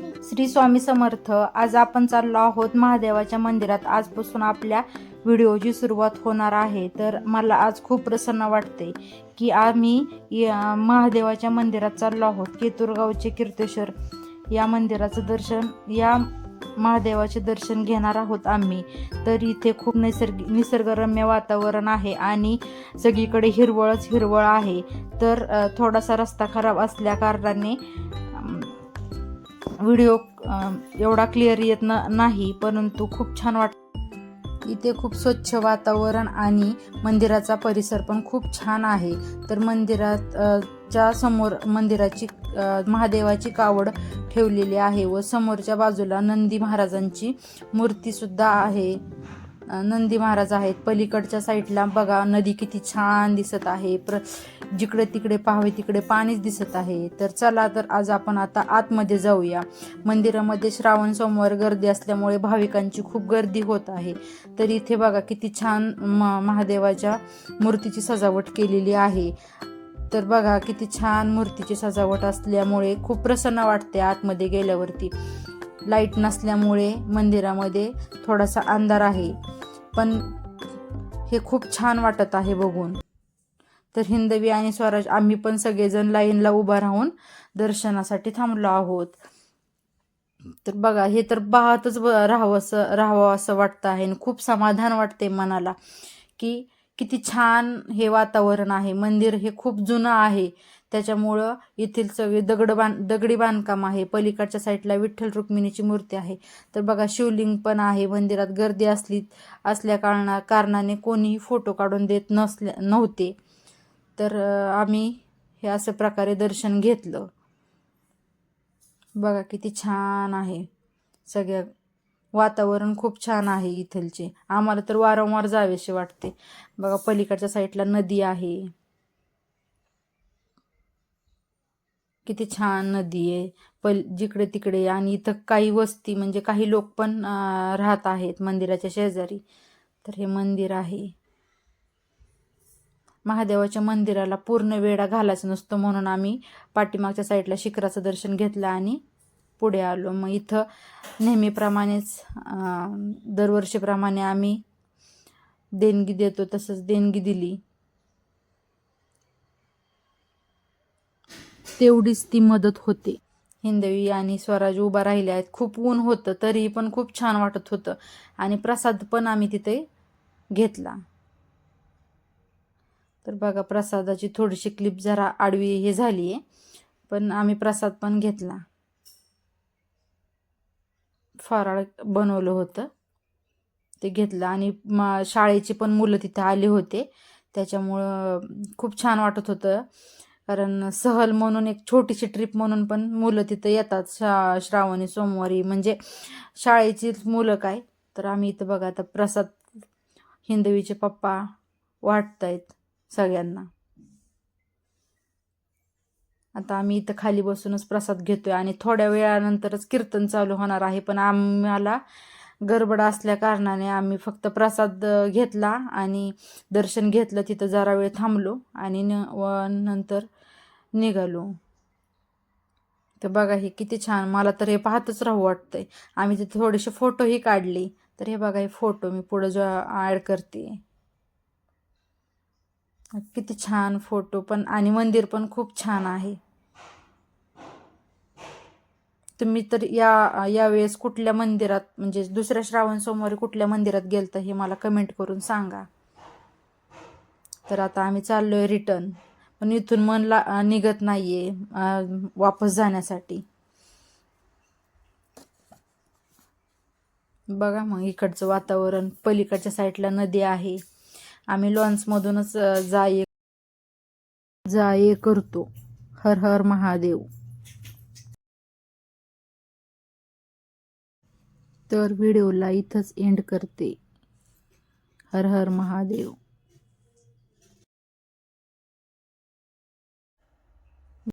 श्री स्वामी समर्थ. आज आपण चाललो आहोत महादेवाच्या मंदिरात. आजपासून आपल्या व्हिडिओची सुरुवात होणार आहे. तर मला आज खूप प्रसन्न वाटते की आम्ही या महादेवाच्या मंदिरात चाललो आहोत. केतुरगावचे कीर्तेश्वर या मंदिराचं दर्शन या महादेवाचे दर्शन घेणार आहोत आम्ही. तर इथे खूप नैसर्गिक निसर्गरम्य वातावरण आहे आणि सगळीकडे हिरवळच हिरवळ आहे. तर थोडासा रस्ता खराब असल्या कारणाने व्हिडिओ एवढा क्लिअर येत नाही परंतु खूप छान वाट इथे खूप स्वच्छ वातावरण आणि मंदिराचा परिसर पण खूप छान आहे. तर मंदिरात च्या समोर मंदिराची महादेवाची कावड ठेवलेली आहे व समोरच्या बाजूला नंदी महाराजांची मूर्ती सुद्धा आहे. नंदी महाराज आहेत. पलीकडच्या साईडला बघा नदी किती छान दिसत आहे. प्र जिकडे तिकडे पाहावे तिकडे पाणीच दिसत आहे. तर चला तर आज आपण आता आतमध्ये जाऊया. मंदिरामध्ये श्रावण सोमवार गर्दी असल्यामुळे भाविकांची खूप गर्दी होत आहे. तर इथे बघा किती छान म महादेवाच्या मूर्तीची सजावट केलेली आहे. तर बघा किती छान मूर्तीची सजावट असल्यामुळे खूप प्रसन्न वाटते आतमध्ये गेल्यावरती. लाइट नसल्यामुळे मंदिरामध्ये थोडासा अंधार आहे. पण हे खूप छान वाटत आहे बघून. तर हिंदवी आणि स्वराज आम्ही पण सगळेजण लाईनला उभा राहून दर्शनासाठी थांबलो आहोत. तर बघा हे तर पाहतच राहावं असं राहावं असं वाटतं आहे आणि खूप समाधान वाटते मनाला की किती छान हे वातावरण आहे. मंदिर हे खूप जुनं आहे. त्याच्यामुळं येथील सगळे दगड बांध दगडी बांधकाम आहे. पलीकडच्या साईडला विठ्ठल रुक्मिणीची मूर्ती आहे. तर बघा शिवलिंग पण आहे. मंदिरात गर्दी असली असल्या कारणा कारणाने कोणीही फोटो काढून देत नसल्या नव्हते. तर आम्ही हे असं प्रकारे दर्शन घेतलं. बघा किती छान आहे. सगळ्या वातावरण खूप छान आहे इथलचे. आम्हाला तर वारंवार जावेसे वाटते. बघा पलीकडच्या साईडला नदी आहे. किती छान नदी आहे. पल जिकडे तिकडे आणि इथं काही वस्ती म्हणजे काही लोक पण राहत आहेत मंदिराच्या शेजारी. तर हे मंदिर आहे. महादेवाच्या मंदिराला पूर्ण वेढा घालायचा नसतो म्हणून आम्ही पाठीमागच्या साईडला शिखराचं दर्शन घेतलं आणि पुढे आलो. मग इथं नेहमीप्रमाणेच दरवर्षीप्रमाणे आम्ही देणगी देतो तसंच देणगी दिली. तेवढीच ती मदत होते. हिंदवी आणि स्वराज उभा राहिले आहेत. खूप ऊन होतं तरीही पण खूप छान वाटत होतं आणि प्रसाद पण आम्ही तिथे घेतला. तर बघा प्रसादाची थोडीशी क्लिप जरा आडवी हे झाली आहे पण आम्ही प्रसाद पण घेतला. फराळ बनवलं होतं. ते घेतलं आणि म शाळेची पण मुलं तिथं आले होते. त्याच्यामुळं खूप छान वाटत होतं. कारण सहल म्हणून एक छोटीशी ट्रिप म्हणून पण मुलं तिथं येतात शा श्रावणी सोमवारी. म्हणजे शाळेची मुलं काय? तर आम्ही इथं बघा आता प्रसाद हिंदवीचे पप्पा वाटत आहेत सगळ्यांना. आता आम्ही इथं खाली बसूनच प्रसाद घेतोय आणि थोड्या वेळानंतरच कीर्तन चालू होणार आहे पण आम्हाला गडबड असल्या कारणाने आम्ही फक्त प्रसाद घेतला आणि दर्शन घेतलं तिथं जरा वेळ थांबलो आणि न व नंतर निघालो. तर बघा हे किती छान मला तर हे पाहतच राहू वाटतंय. आम्ही तिथे थोडेसे फोटोही काढले तर हे बघा हे फोटो मी पुढं जो ॲड करते. किती छान फोटो पण आणि मंदिर पण खूप छान आहे. तुम्ही तर या यावेळेस कुठल्या मंदिरात म्हणजे दुसऱ्या श्रावण सोमवारी कुठल्या मंदिरात गेलतं हे मला कमेंट करून सांगा. तर आता आम्ही चाललोय रिटर्न पण इथून मन ला निघत नाहीये आहे वापस जाण्यासाठी. बघा मग इकडचं वातावरण पलीकडच्या साईडला नदी आहे. आम्ही लॉन्समधूनच जाये जाये करतो. हर हर महादेव. तर व्हिडिओला इथंच एंड करते. हर हर महादेव.